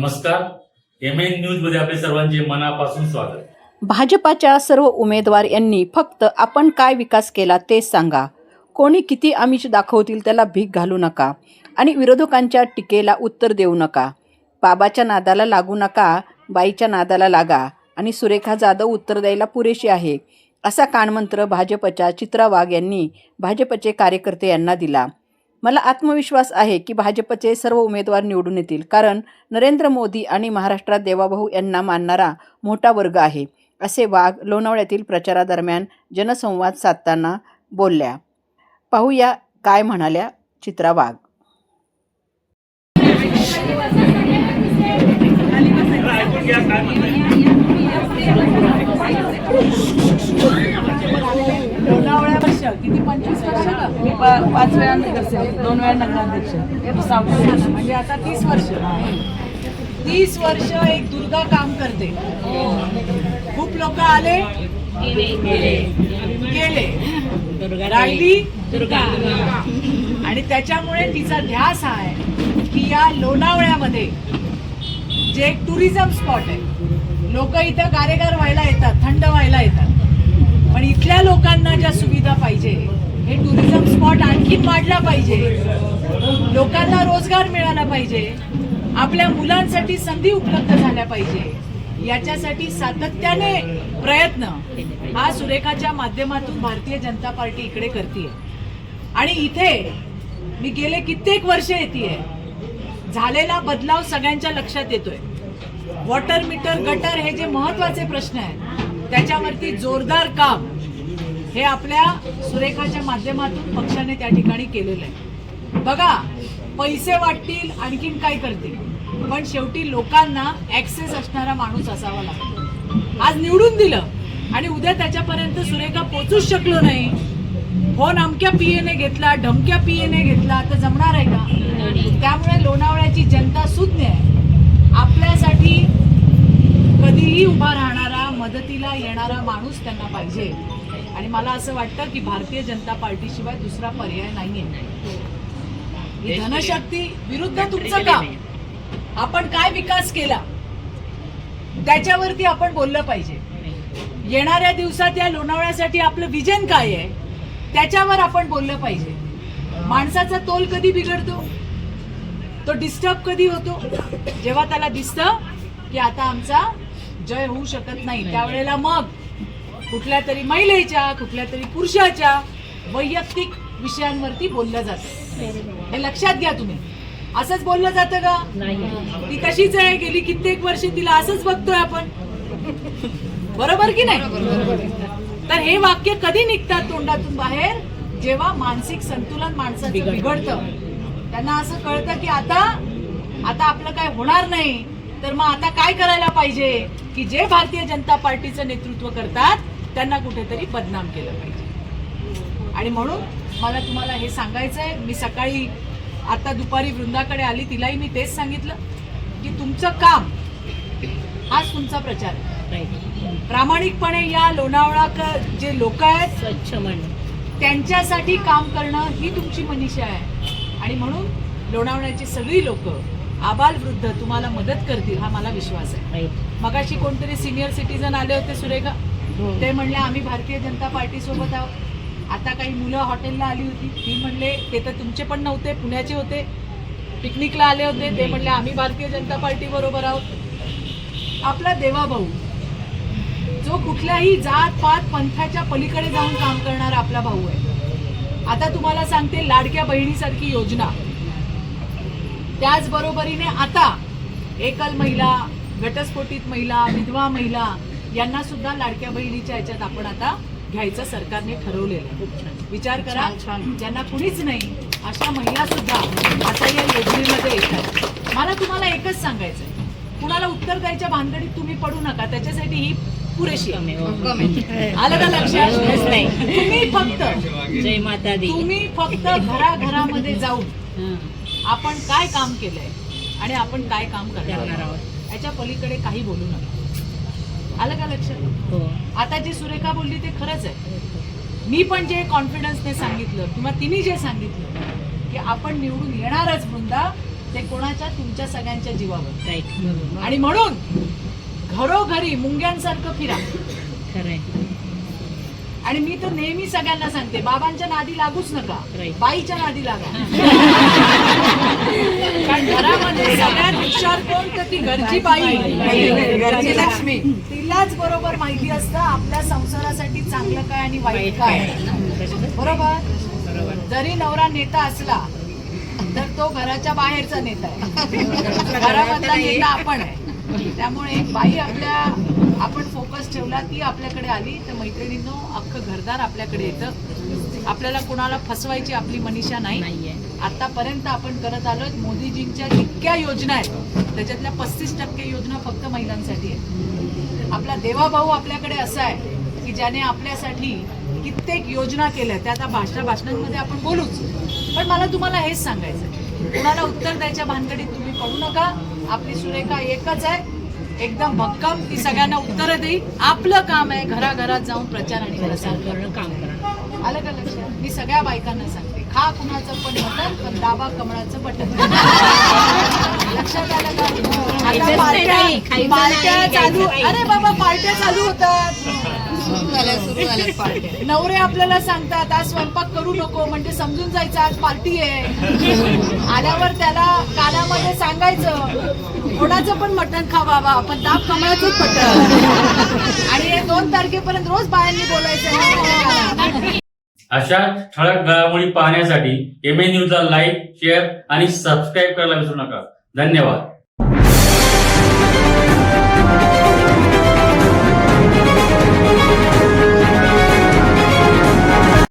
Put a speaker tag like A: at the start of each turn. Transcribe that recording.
A: नमस्कार. M N न्यूजमध्ये आपले सर्वांचे मनापासून स्वागत.
B: भाजपाच्या सर्व उमेदवार यांनी फक्त आपण काय विकास केला ते सांगा. कोणी किती आमिष दाखवतील त्याला भीक घालू नका आणि विरोधकांच्या टीकेला उत्तर देऊ नका. बाबाच्या नादाला लागू नका बाईच्या नादाला लागा आणि सुरेखा जाधव उत्तर द्यायला पुरेशी आहे असा कानमंत्र भाजपच्या चित्रा वाघ यांनी भाजपचे कार्यकर्ते यांना दिला. मला आत्मविश्वास आहे की भाजपचे सर्व उमेदवार निवडून येतील. कारण नरेंद्र मोदी आणि महाराष्ट्रात देवाभाऊ यांना मानणारा मोठा वर्ग आहे असे वाघ लोणावळ्यातील प्रचारादरम्यान जनसंवाद साधताना बोलल्या. पाहूया काय म्हणाल्या चित्रा वाघ
C: लोणावळ्या वर्ष किती पंचवीस वर्ष का? मी पा- पाच वेळा नगरसेवक दोन वेळा नगराध्यक्ष. सहावं वर्ष म्हणजे आता तीस वर्ष. तीस वर्ष एक दुर्गा काम करते. खूप लोक आले. गेले. राहिली दुर्गा. आणि त्याच्यामुळे तिचा ध्यास हा आहे की या लोणावळ्यामध्ये जे एक टुरिझम स्पॉट आहे लोक इथं गारेगार व्हायला येतात थंड व्हायला येतात. पण इथल्या लोकांना ज्या सुविधा पाहिजे हे टुरिझम स्पॉट आणखी वाढला पाहिजे. लोकांना रोजगार मिळाला पाहिजे. आपल्या मुलांसाठी संधी उपलब्ध झाल्या पाहिजे. याच्यासाठी सातत्याने प्रयत्न हा सुरेखाच्या माध्यमातून भारतीय जनता पार्टी इकडे करते आणि इथे मी गेले कित्येक वर्ष येते झालेला बदलाव सगळ्यांच्या लक्षात येतोय. वॉटर मीटर गटर हे जे महत्त्वाचे प्रश्न आहेत त्याच्यावरती जोरदार काम हे आपल्या सुरेखाच्या माध्यमातून पक्षाने त्या ठिकाणी केलेलं आहे. बघा पैसे वाटतील आणखीन काय करतील? पण शेवटी लोकांना ऍक्सेस असणारा माणूस असावा लागतो. आज निवडून दिलं आणि उद्या त्याच्यापर्यंत सुरेखा पोचूच शकलो नाही. फोन अमक्या पीएने घेतला ढमक्या पीएने घेतला तर जमणार आहे का? त्यामुळे लोणावळ्याची जनता सुज्ञ आहे. आपल्यासाठी कधीही उभा राहणार मदतीला येणारा माणूस त्यांना पाहिजे. आणि मला असं वाटतं की भारतीय जनता पार्टीशिवाय दुसरा पर्याय नाहीये. ही धनशक्ती विरुद्ध तुमचं काम. आपण काय विकास केला? त्याच्यावरती आपण बोललं पाहिजे. येणाऱ्या दिवसात या लोणावळ्यासाठी आपलं विजन काय आहे? त्याच्यावर आपण बोललं पाहिजे. माणसाचा तोल कधी बिघडतो? तो डिस्टर्ब कधी होतो? जेव्हा त्याला दिसतं की आता आमचा जय होऊ शकत नाही त्यावेळेला मग कुठल्या तरी महिलेच्या कुठल्या तरी पुरुषाच्या वैयक्तिक विषयांवरती बोललं जातं. हे लक्षात घ्या तुम्ही. असंच बोललं जातं का? ती तशीच आहे. गेली कित्येक वर्ष तिला असंच बघतोय आपण. बरोबर की नाही? तर हे वाक्य कधी निघतात तोंडातून बाहेर? जेव्हा मानसिक संतुलन माणसाचं बिघडतं. त्यांना असं कळतं की आता आता आपलं काय होणार नाही. तर मग आता काय करायला पाहिजे? की जे भारतीय जनता पार्टीचं नेतृत्व करतात त्यांना कुठेतरी बदनाम केलं पाहिजे. आणि म्हणून मला तुम्हाला हे सांगायचं आहे मी सकाळी आता दुपारी वृंदाकडे आली तिलाही मी तेच सांगितलं की तुमचं काम हाच तुमचा प्रचार प्रामाणिकपणे या लोणावळा क- जे लोक आहेत
D: स्वच्छ मन
C: त्यांच्यासाठी काम करणं ही तुमची मनीषा आहे. आणि म्हणून लोणावळ्याची सगळी लोक आबाल वृद्ध तुम्हाला मदत करतील हा मला विश्वास आहे. मगाशी कोणतरी सिनियर सिटीजन आले होते सुरेखा. ते म्हणले आम्ही भारतीय जनता पार्टी सोबत आहोत. आता काही मुलं हॉटेलला आली होती. ती म्हणले ते तर तुमचे पण नव्हते पुण्याचे होते. पिकनिकला आले होते. ते म्हणले आम्ही भारतीय जनता पार्टी बरोबर आहोत. आपला देवाभाऊ जो कुठल्याही जात पात पंथाच्या पलीकडे जाऊन काम करणारा आपला भाऊ आहे. आता तुम्हाला सांगते लाडक्या बहिणीसारखी योजना. त्याचबरोबरीने आता एकल महिला घटस्फोटित महिला विधवा महिला यांना सुद्धा लाडक्या बहिणीच्या याच्यात आपण आता घ्यायचं सरकारने ठरवलेलं आहे. विचार करा ज्यांना कुणीच नाही अशा महिला सुद्धा आता या योजनेमध्ये येतात मला तुम्हाला एकच सांगायचं आहे कुणाला उत्तर द्यायच्या भानगडीत तुम्ही पडू नका त्याच्यासाठी ही पुरेशी. आलं का लक्षात?
D: नाही.
C: तुम्ही फक्त
D: जय माता दी.
C: तुम्ही फक्त घराघरामध्ये जाऊन. आपण काय काम केलंय आणि आपण काय काम करणार आहोत. याच्या पलीकडे काही बोलू नका. आलं का लक्षात
D: हो.
C: आता जी सुरेखा बोलली ते खरंच आहे. मी पण जे कॉन्फिडन्सने सांगितलं किंवा तिने जे सांगितलं की आपण निवडून येणारच वृंदा ते कोणाच्या? तुमच्या सगळ्यांच्या जीवावर.
D: राईट
C: आणि म्हणून घरोघरी मुंग्यांसारखं फिरा.
D: खरंय.
C: आणि मी तर नेहमी सगळ्यांना सांगते बाबांच्या नादी लागूच नका. बाईच्या नादी लागा. कारण घरामध्ये सगळ्यात हुशार कोण तर ती घरची बाई. घरची लक्ष्मी. तिलाच बरोबर माहिती असतं आपल्या संसारासाठी चांगलं काय आणि वाईट काय. बरोबर. जरी नवरा नेता असला तर तो घराच्या बाहेरचा नेता आहे. घरामधला नेता आपण आहे. त्यामुळे बाई आपल्या आपण फोकस ठेवला ती आपल्याकडे आली तर मैत्रिणींनो अख्खं घरदार आपल्याकडे येतं. आपल्याला कुणाला फसवायची आपली मनीषा नाही. आतापर्यंत आपण करत आलोय मोदीजींच्या जितक्या योजना आहेत. त्याच्यातल्या पस्तीस टक्के योजना फक्त महिलांसाठी आहेत. आपला देवाभाऊ आपल्याकडे असा आहे की ज्याने आपल्यासाठी कित्येक योजना केल्या. त्या आता भाषणा भाषणांमध्ये आपण बोलूच. पण मला तुम्हाला हेच सांगायचं आहे. कुणाला उत्तर द्यायच्या भानगडीत तुम्ही पडू नका. आपली सुरेखा एकच आहे. एकदम भक्कम. ती सगळ्यांना उत्तरं देईल आपलं काम आहे घराघरात जाऊन प्रचार आणि प्रसार करणं
D: काम करणं.
C: आलं का लक्षात मी सगळ्या बायकांना सांगते. खा कुणाचं पण मटण पण दाबा कमळाचं बटन लक्षात आलं का? पार्ट्या चालू अरे बाबा पार्ट्या चालू होतात. नवरे आपल्याला सांगतात आज स्वयंपाक करू नको. म्हणजे समजून जायचं आज पार्टी आहे. आल्यावर त्याला कानामध्ये सांगायचं कोणाचं पण मटण खा बाबा पण ताप कमळाचंच मटण आणि दोन तारखेपर्यंत रोज बायांनी बोलायचं.
A: अशा ठळक घडामोडी पाहण्यासाठी एम ए न्यूजला लाईक शेअर आणि सबस्क्राईब करायला विसरू नका. धन्यवाद.